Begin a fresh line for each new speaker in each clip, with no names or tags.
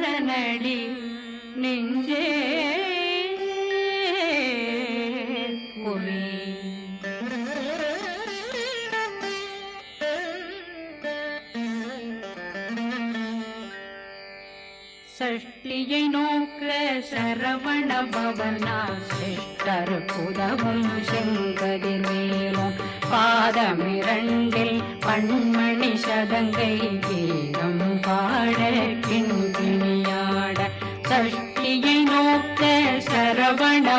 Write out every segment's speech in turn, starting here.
குமரனடி நெஞ்சே குவி சஷ்டியை நோக்க சரவண பவனா சிஷ்டர் புதவும் செங்கடி மேலும். பாதமிரண்டில் பண்மணி சதங்கை கீதம் பாட கிண்கிணியாட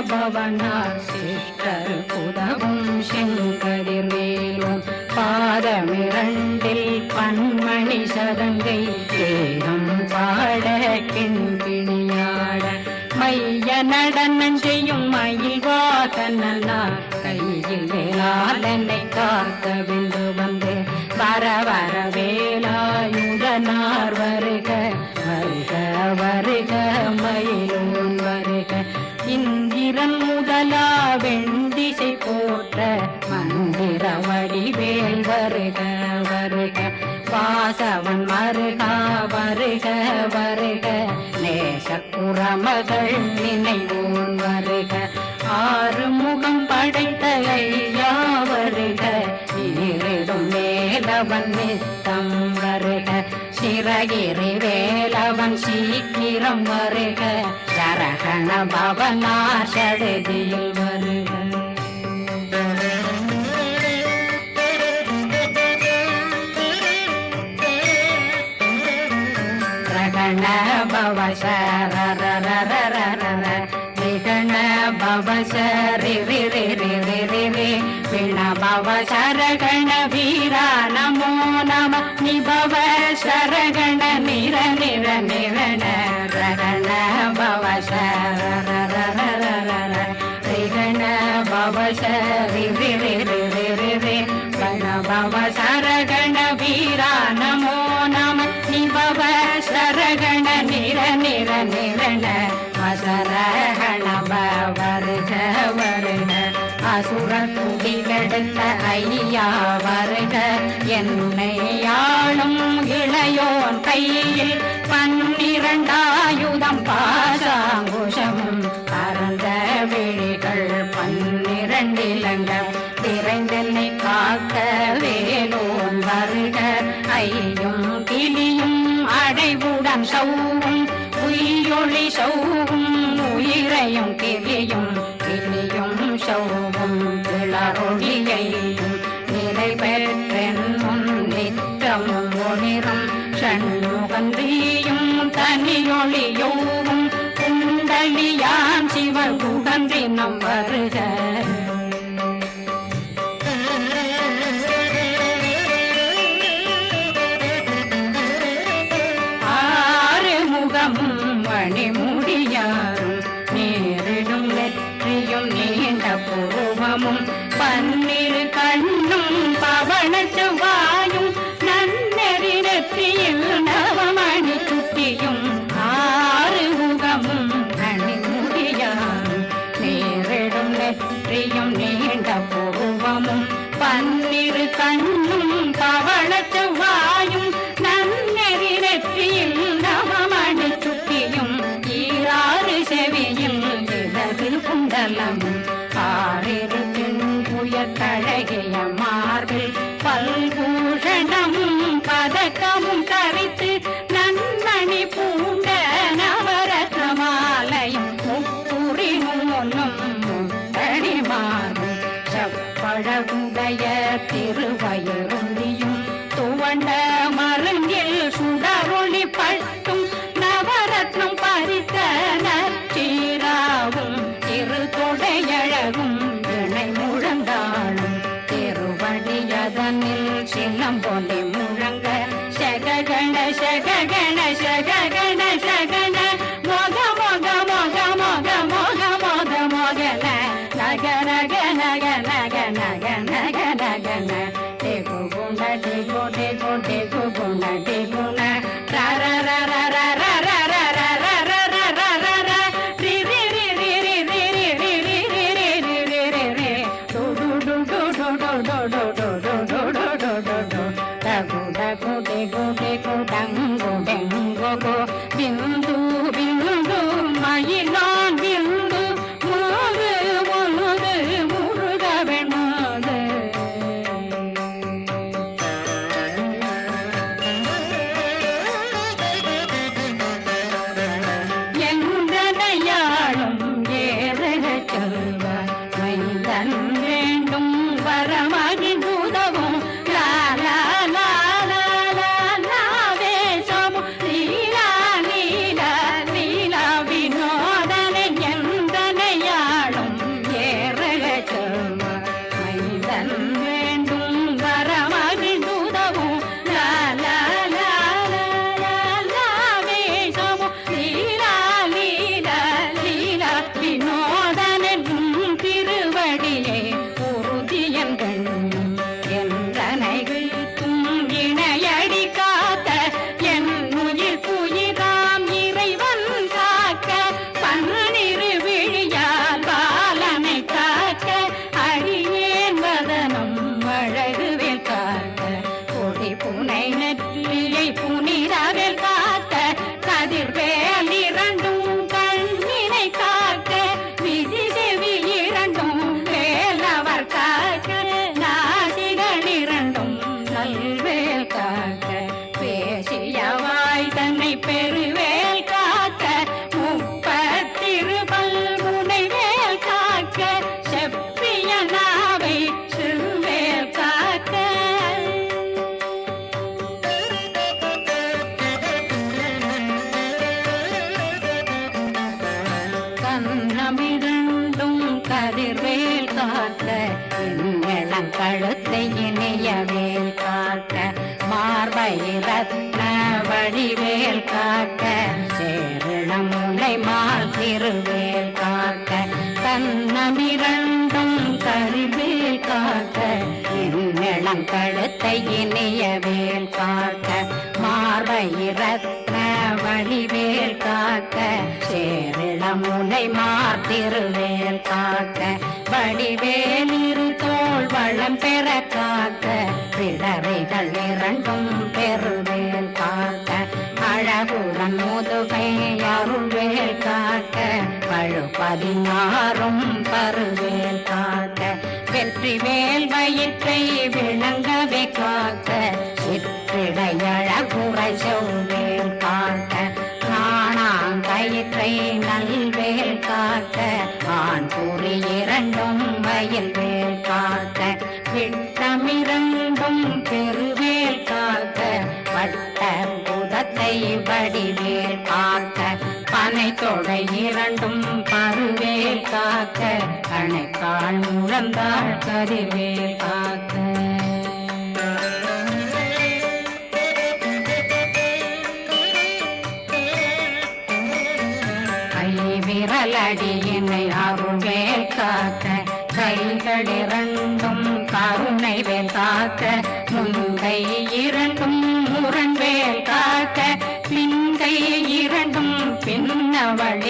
பவனா சிஷ்டர் புதவும் செங்கதிர்வேலும் பாதமிரண்டில் பன்மணி சதங்கை தேகம் பாட கிண்பிணியாட மைய நடனம் செய்யும் மயில் வாசனா கையில் வேளாளனை காக்க விந்து வந்து வர வர வேலாயுதனார் வருக வருக வருக மயிலும் இந்திரன் முதலா வெண்டிசை போற்ற மந்திர வடிவேல் வருக வருக. வாசவன் மருகா வருக வருக. நேசக்குற மகள் நினைவோன் வருக. ஆறு முகம் படைத்த ஐயா வருக. இருடும் மேலவன் நித்தம் வருக. சிறகிரி வேலவன் சீக்கிரம் வருக. சரகண பவனா சடுதியில் வருக ரகண பவ சரரரரரரர ரிகண விண வீரா நமோ நம நிபவ கையில் பன்னிரண்டாயுதம் பாசாங்குஷம். பரந்த விழிகள் பன்னிரண்டிலங்க விரைந்தென்னை காக்க வேலோன் வருக ஐயும் கிளியும் அடைவுடன் சௌவும். உயிரொளி சௌவும் உயிரையும் கிளியும் கிளியும் சௌவும். தனியொளியோவும் குண்டலியாம் சிவ குகந்தினம் வருக. ஆறு முகமும் மணிமுடியாரும் நேரிடும் வெற்றியும் நீண்ட பூவமும் பன்னீர் பெரு மனம் கழுத்தை இனிய வேல் காக்க மார்பை ரத்ன வழிவேல் காக்க சேரிளமுனை மார்த்திருவேல் காக்க வடிவேல் இரு தோல் வளம் பெற காக்க பிறவைகள் இரண்டும் பெருவேல் காக்க அழகுடன் முதுகை அருள்வேல் காக்க பழு பதினாறும் பருவேல் காக்க வெற்றி வேல்வயிற்றை விளங்கவே காக்க சிற்றிடையழகுரை செவ்வேல் காக்க காணாம் கயிற்றை நல்வேல் காக்க ஆண் கூறி இரண்டும் வயல் வேல் காக்க விட்டமிரண்டும் பெருவேல் காக்க வட்ட புதத்தை வடிவேல் காக்க. கருணை தொடை இரண்டும் பருவேல் காக்க அணைக்கால் முழந்தாள் கதிர்வேல் காக்க. விரலடியினை அருள்வேல் காக்க கைகளிரண்டும் கருணை வேல் காக்க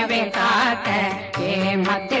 தேவை காக்க ஏ மத்திய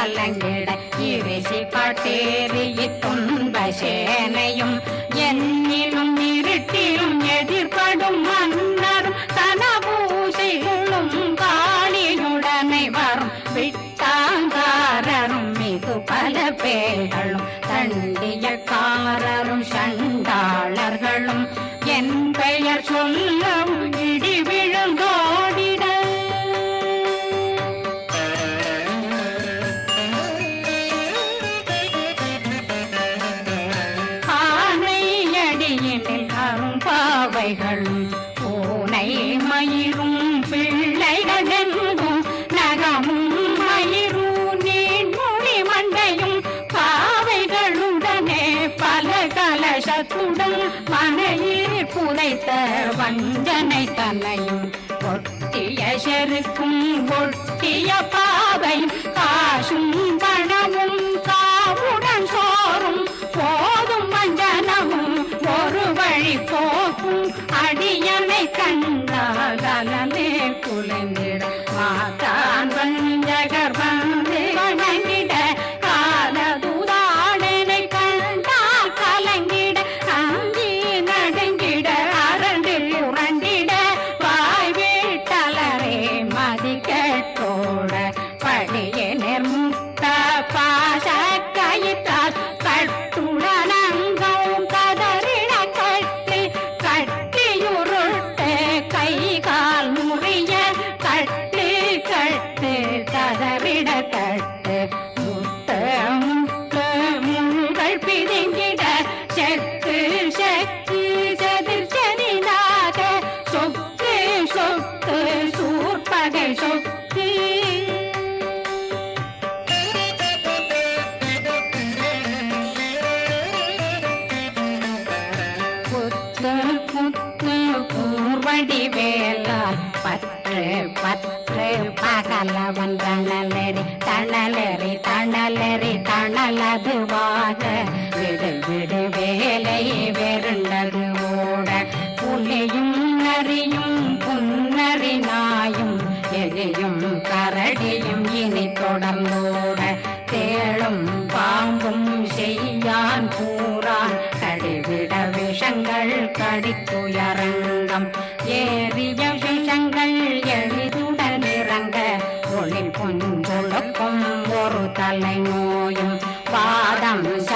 கலங்கிட இரிசி பட்டேறி துன்ப சேனையும் என்னிலும் இருட்டிலும் எதிர்படும் மன்னரும் தனபூசைகளும் காளியுடனை வரும். விட்டாங்காரரும் மிகு பல பேர்களும் தண்டியக்காரரும் சண்டாளர்களும் என் பெயர் சொல்லவும் இடி விழுந்தோடிட ஒட்டிய ஒட்டிய பாவை காசும் பணமும் காவுடன் சோறும். போதும் வஞ்சனமும் ஒரு வழி போக்கும். அடியனை கண்டால் அலமே பகலவன் தணலெறி தணலெறி தணலெறி தணலதுவாக விடு விடு வேலை வெருண்டது ஓட புலியும் நரியும் புன்னரி நாயும் எலியும் கரடியும் இனி தொடர்ந்தோட. தேளும் பாம்பும் செய்யான் கூறான். கடிவிட விஷங்கள் கடித்துயரன்.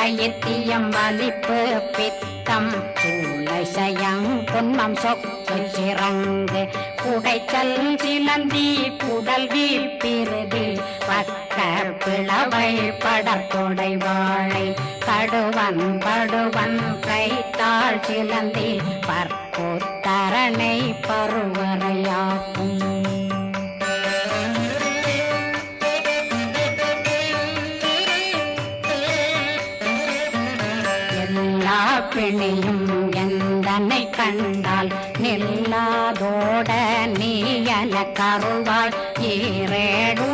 பாதம் வலிப்பு பித்தம். சூளைசயம் புன்மம் சொக்கு சிறங்கு. குடைச்சல் சிலந்தி குடல் வீப்பிருதி. பக்க பிளவை படற்கொடை வாழை. கடுவன் படுவன் கைத்தாள் சிலந்தி. பற்போத்தரணை பருவரையாக்கும் கருவாய் கருவாள்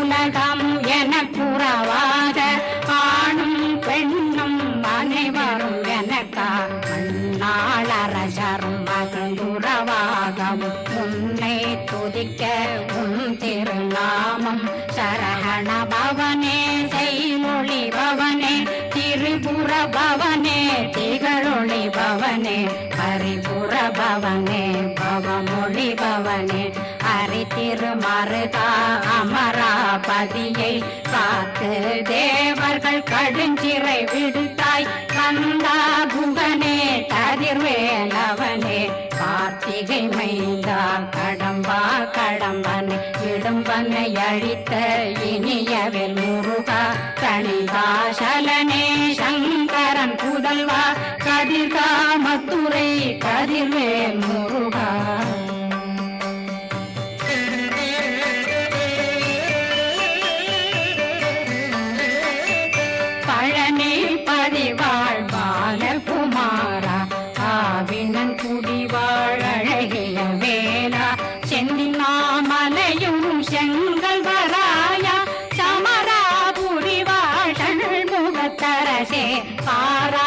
கதியை காத்து தேவர்கள் கடுஞ்சிறை விடுத்தாய். கந்தா குகனே கதிர்வேலவனே கார்த்திகை மைந்தா கடம்பா கடம்பனை விடும்பனை அழித்த இனியவில் முருகா கணிகாசலனே சங்கரன் புதல்வா கதிர்கா மத்துரை கதிர்வேல் முருகா. முகத்தரசே பாரா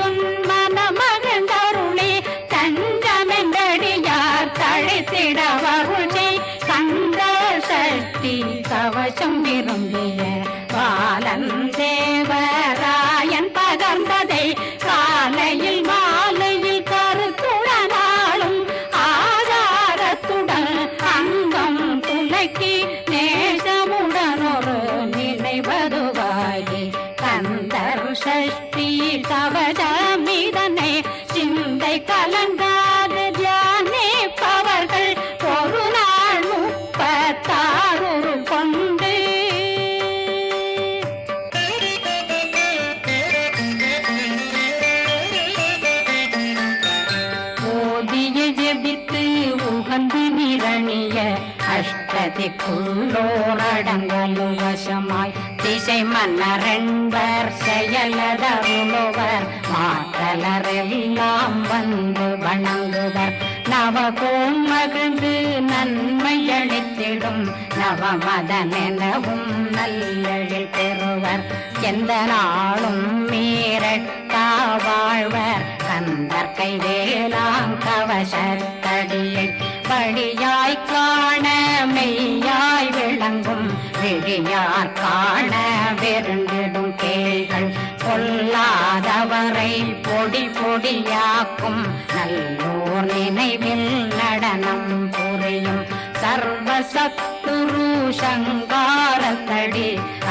அஷ்டதிக்குள்ளோரடங்கலும் திசை மன்னரென்பர் செயலதருளுவர் மாற்றலரெல்லாம் வந்து வணங்குவர். நவகோம் மகிழ்ந்து நன்மை அளித்திடும். நவமதனெனவும் நல்லெழில் பெறுவர். எந்த நாளும் மீறட்டா வாழ்வர். கந்தற்கை கைவேலாம் கவசத்தடியை. படியாய் காண மெய்யாய் விளங்கும். விழியார் காண வெருண்டிடும் கேள்கள் பொல்லாதவரை பொடி பொடியாக்கும் நல்லோர் நினைவில் நடனம் புரியும் சர்வசத்துரு சங்காரத்தடி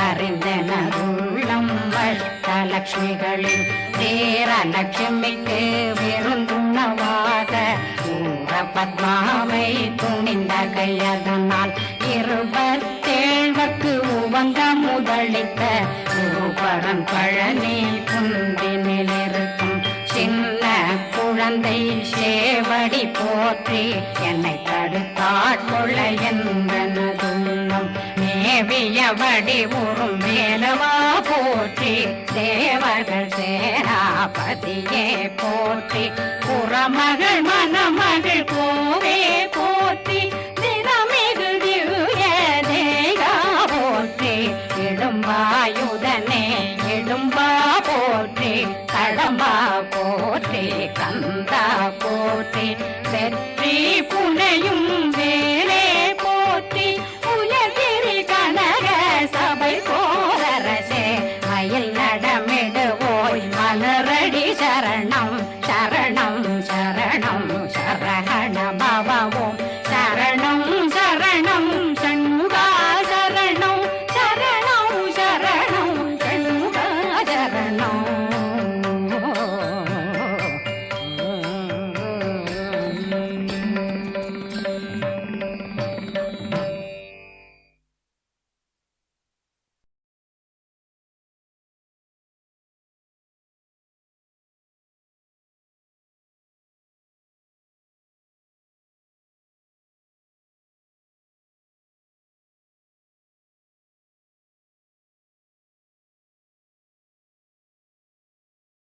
அறிந்தனருள்ளம் அஷ்டலட்சுமிகளில் தேரலட்சுமிக்கு விருந்துணவாக பத்மாவை துணிந்த கையதனால் இருபத்தி கக்கு உவங்க முதலித்த பரம் பழனி குந்தினிலிருக்கும் சின்ன குழந்தை சேவடி போற்றி என்னை தடுத்தாட்கொள்ள என்பனதுள்ளம் மேவியபடி உறும் மேலவா போற்றி தேவர்கள் சேராபதியே போற்றி. புறமகள் மணமகள் கோவே போ